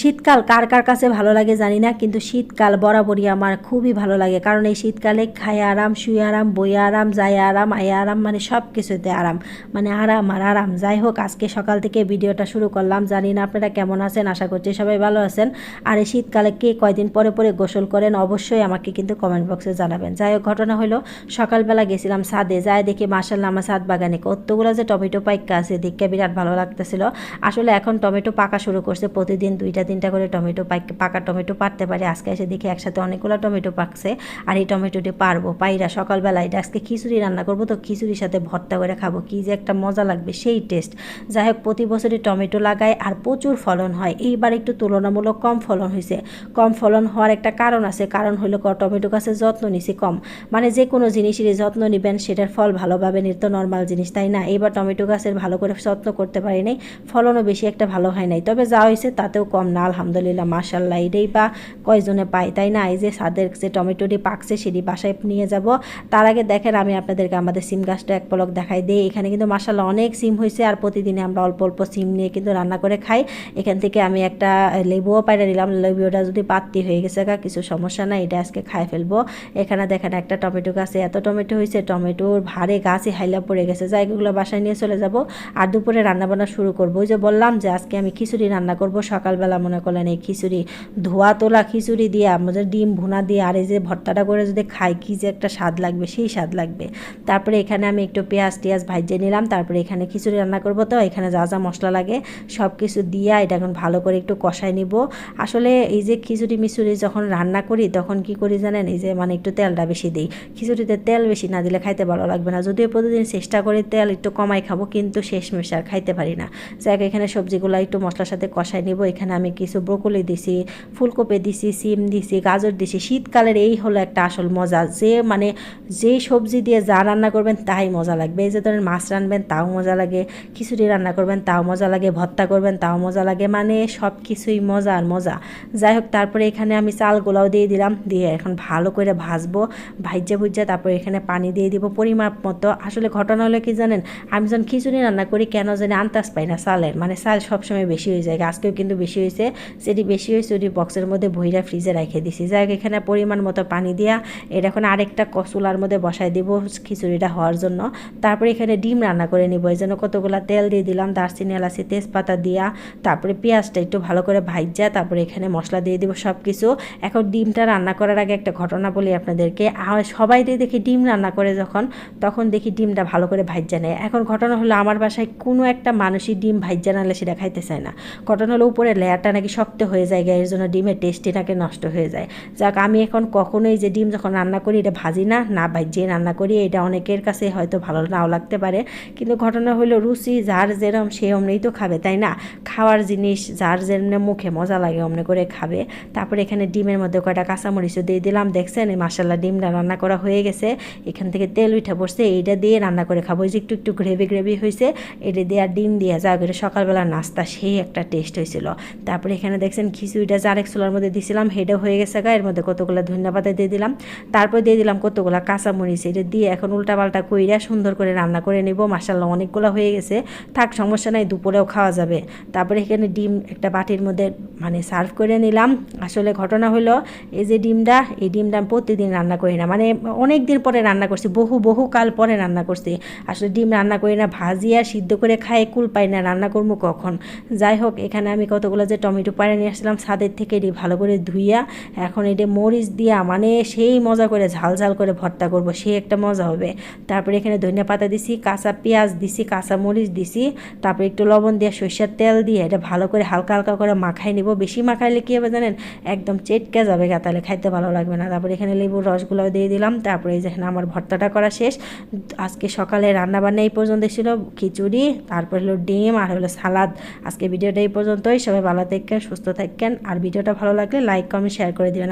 শীতকাল কার কার কাছে ভালো লাগে জানি না, কিন্তু শীতকাল বরাবরই আমার খুবই ভালো লাগে। কারণ এই শীতকালে খায় আরাম, শুয়ে আরাম বইয়ে আরাম, যায় আরাম, আয় আরাম মানে সব কিছুতে আরাম। মানে আরাম আর আরাম। যাই হোক, আজকে সকাল থেকে ভিডিওটা শুরু করলাম। জানি না আপনারা কেমন আছেন, আশা করছি সবাই ভালো আছেন। আর এই শীতকালে কে কয়দিন পরে পরে গোসল করেন, অবশ্যই আমাকে কিন্তু কমেন্ট বক্সে জানাবেন। যাই হোক, ঘটনা হলো, সকালবেলা গেছিলাম সাদে যাই দেখি মার্শাল্লাহ আমার সাদ বাগানে কতগুলো যে টমেটো পাইকা আছে দেখতে বিরাট ভালো লাগতেছিল। আসলে এখন টমেটো পাকা শুরু করছে, প্রতিদিন দুইটা তিনটা করে টমেটো পাক- টমেটো পারতে পারে। আজকে এসে দেখি একসাথে অনেকগুলো টমেটো পাকছে আর এই টমেটোটি পারব। পাইরা সকালবেলা এটা আজকে খিচুড়ি রান্না করব, তো খিচুড়ির সাথে ভর্তা করে খাব। কি যে একটা মজা লাগবে, সেই টেস্ট যাই হোক, প্রতি বছরই টমেটো লাগায় আর প্রচুর ফলন হয়। এইবার একটু তুলনামূলক কম ফলন হয়েছে কম ফলন হওয়ার একটা কারণ আছে। কারণ হলো টমেটো গাছের যত্ন নিছি কম। মানে যে কোনো জিনিসেরই যত্ন নেবেন, সেটার ফল ভালোভাবে নিত্য নর্মাল জিনিস, তাই না? এবার টমেটো গাছের ভালো করে যত্ন করতে পারি নাই, ফলনও বেশি একটা ভালো হয় নাই। তবে যা হয়েছে তাতেও কম না, আলহামদুলিল্লাহ মাশাল্লাহ এটাই বা কয়জনে পাই তাই না? এই যে সাদের যে টমেটোটি পাকছে, সেটি বাসায় নিয়ে যাব। তার আগে দেখেন, আমি আপনাদেরকে আমাদের সিম গাছটা এক পলক দেখাই দিই। এখানে কিন্তু মাশাল্লাহ অনেক সিম হয়েছে, আর প্রতিদিনে আমরা অল্প অল্প সিম নিয়ে কিন্তু রান্না করে খাই। এখান থেকে আমি একটা লেবুও পাইরা নিলাম। লেবুটা যদি পাত্তি হয়ে গেছে গা, কিছু সমস্যা নাই, এটা আজকে খাই ফেলব। এখানে দেখেন, একটা টমেটো গাছে, এত টমেটো হয়েছে, টমেটোর ভারে গাছে হাইলা পড়ে গেছে। জায়গাগুলো বাসায় নিয়ে চলে যাব। আর দুপুরে রান্নাবান্না শুরু করব। ওই যে বললাম যে, আজকে আমি খিচুড়ি রান্না করব সকালবেলা মনে করলেন, এই খিচুড়ি, ধোয়া তোলা খিচুড়ি দিয়ে আমাদের ডিম ভুনা দিয়ে আর এই যে ভর্তাটা করে যদি খাই, কি যে একটা স্বাদ লাগবে, সেই স্বাদ লাগবে। তারপরে এখানে আমি একটু পেঁয়াজ টিয়াজ ভাজিয়ে নিলাম, তারপরে এখানে খিচুড়ি রান্না করব তো, এখানে যা যা মশলা লাগে সব কিছু দিয়ে এটা এখন ভালো করে একটু কষাই নিব। আসলে এই যে খিচুড়ি মিচুড়ি যখন রান্না করি, তখন কি করি জানেন? এই যে মানে একটু তেলটা বেশি দিই। খিচুড়িতে তেল বেশি না দিলে খাইতে ভালো লাগবে না। যদিও প্রতিদিন চেষ্টা করি তেল একটু কমাই খাব, কিন্তু শেষমেশ আর খাইতে পারি না। যাই এখানে সবজিগুলো একটু মশলার সাথে কষাই নিব। এখানে আমি কিছু ব্রোকলি দিছি, ফুলকপি দিছি, সিম দিছি, গাজর দিছি। শীতকালের এই হলো একটা আসল মজা। যে মানে যেই সবজি দিয়ে যা রান্না করবেন তাই মজা লাগবে। এই যে ধরেন মাছ রানবেন তাও মজা লাগে, খিচুড়ি রান্না করবেন তাও মজা লাগে, ভর্তা করবেন তাও মজা লাগে মানে সব কিছুই মজা আর মজা। যাই হোক, তারপরে এখানে আমি চালগুলাও দিয়ে দিলাম, দিয়ে এখন ভালো করে ভাজবো, ভাইজা ভুজা তারপরে এখানে পানি দিয়ে দিব পরিমাপ মতো। আসলে ঘটনা হলো কি জানেন? আমি যখন খিচুড়ি রান্না করি, কেন জানি আন্দাজ পাই না চালের। মানে চাল সবসময় বেশি হয়ে যায়, আজকেও কিন্তু বেশি হয়েছে। সেটি বেশি হয়েছে, ওটি বক্সের মধ্যে ভইরা ফ্রিজে রেখে দিছি। যাই এখানে পরিমাণ মতো পানি দিয়া এটা এখন আরেকটা চুলার মধ্যে বসাই দিব খিচুড়িটা হওয়ার জন্য। তারপরে এখানে ডিম রান্না করে নিব। এই জন্য কতগুলো তেল দিয়ে দিলাম, দারচিনি, এলাচি, তেজপাতা দিয়া। তারপরে পেঁয়াজটা একটু ভালো করে ভাইজা, তারপরে এখানে মশলা দিয়ে দিব সব কিছু এখন ডিমটা রান্না করার আগে একটা ঘটনা বলি আপনাদেরকে। সবাই দিয়ে দেখি ডিম রান্না করে যখন, তখন দেখি ডিমটা ভালো করে ভাইজা নেয়। এখন ঘটনা হলো, আমার বাসায় কোনো একটা মানুষই ডিম ভাইজা নালে সেটা খাইতে চায় না। ঘটনা হলো, উপরে লেয়ারটা নাকি শক্ত হয়ে যায় এর জন্য ডিমের টেস্টই নাকি নষ্ট হয়ে যায়। যাক, আমি এখন কখনোই যে ডিম যখন রান্না করি, এটা ভাজি না না ভাজিয়ে রান্না করি, এটা অনেকের কাছে হয়তো ভালো নাও লাগতে পারে। কিন্তু ঘটনা হলো, রুচি যার যেরম, সে অমনি তো খাবে, তাই না? খাওয়ার জিনিস যার যেমনি মুখে মজা লাগে, অমনি করে খাবে। তারপরে এখানে ডিমের মধ্যে কয়টা কাঁচামরিচও দিয়ে দিলাম, দেখছেন? এই মাসাল্লাহ ডিমটা রান্না করা হয়ে গেছে। এখান থেকে তেল উঠে পড়ছে, এইটা দিয়ে রান্না করে খাব। যে একটু একটু গ্রেভি গ্রেভি হয়েছে এটা দিয়ে আর ডিম দিয়ে যা করে সকালবেলা নাস্তা, সেই একটা টেস্ট হয়েছিল তারপরে এখানে দেখছেন খিচুড়িটা আরেক চুলার মধ্যে দিয়েছিলাম হেডে হয়ে গেছে গা, এর মধ্যে কতগুলো ধনিয়া পাতা দিয়ে দিলাম। তারপর দিয়ে দিলাম কতগুলো কাঁচামরিচ, এটা দিয়ে এখন উল্টা পাল্টা কইরা সুন্দর করে রান্না করে নেব। মাসাল্লাহ অনেকগুলো হয়ে গেছে। থাক, সমস্যা নাই, দুপুরেও খাওয়া যাবে। তারপরে এখানে ডিম একটা বাটির মধ্যে মানে সার্ভ করে নিলাম। আসলে ঘটনা হলো, এই যে ডিমটা, এই ডিমটা আমি প্রতিদিন রান্না করি না। মানে অনেক দিন পরে রান্না করছি, বহু বহু কাল পরে রান্না করছি। আসলে ডিম রান্না করি না, ভাজি আর সিদ্ধ করে খায় কুল পাই না, রান্না করব কখন? যাই হোক, এখানে আমি কতগুলো যে টমেটো পাড়ে নিয়ে আসলাম ছাদের থেকে, এটি ভালো করে ধুইয়া এখন এটি মরিচ দিয়া মানে সেই মজা করে ঝাল ঝাল করে ভর্তা করব সেই একটা মজা হবে। তারপরে এখানে ধনিয়া পাতা দিছি, কাঁচা পেঁয়াজ দিছি, কাঁচা মরিচ দিছি, তারপরে একটু লবণ দিয়ে সরষের তেল দিয়ে এটা ভালো করে হালকা হালকা করে মাখাই নিব। বেশি মাখাইলে কী হবে জানেন, একদম চেটকে যাবে গা, তাহলে খাইতে ভালো লাগবে না। তারপরে এখানে লেবুর রসগুলো দিয়ে দিলাম, তারপরে যেখানে আমার ভর্তাটা করা শেষ। আজকে সকালে রান্না বান্না এই পর্যন্ত ছিল, খিচুড়ি, তারপর হলো ডিম, আর হলো সালাদ। আজকে ভিডিওটা এই পর্যন্তই, সবাই ভালো থাকেন সুস্থ থাকেন। আর ভিডিওটা ভালো লাগলে লাইক কমেন্ট শেয়ার করে দিবেন।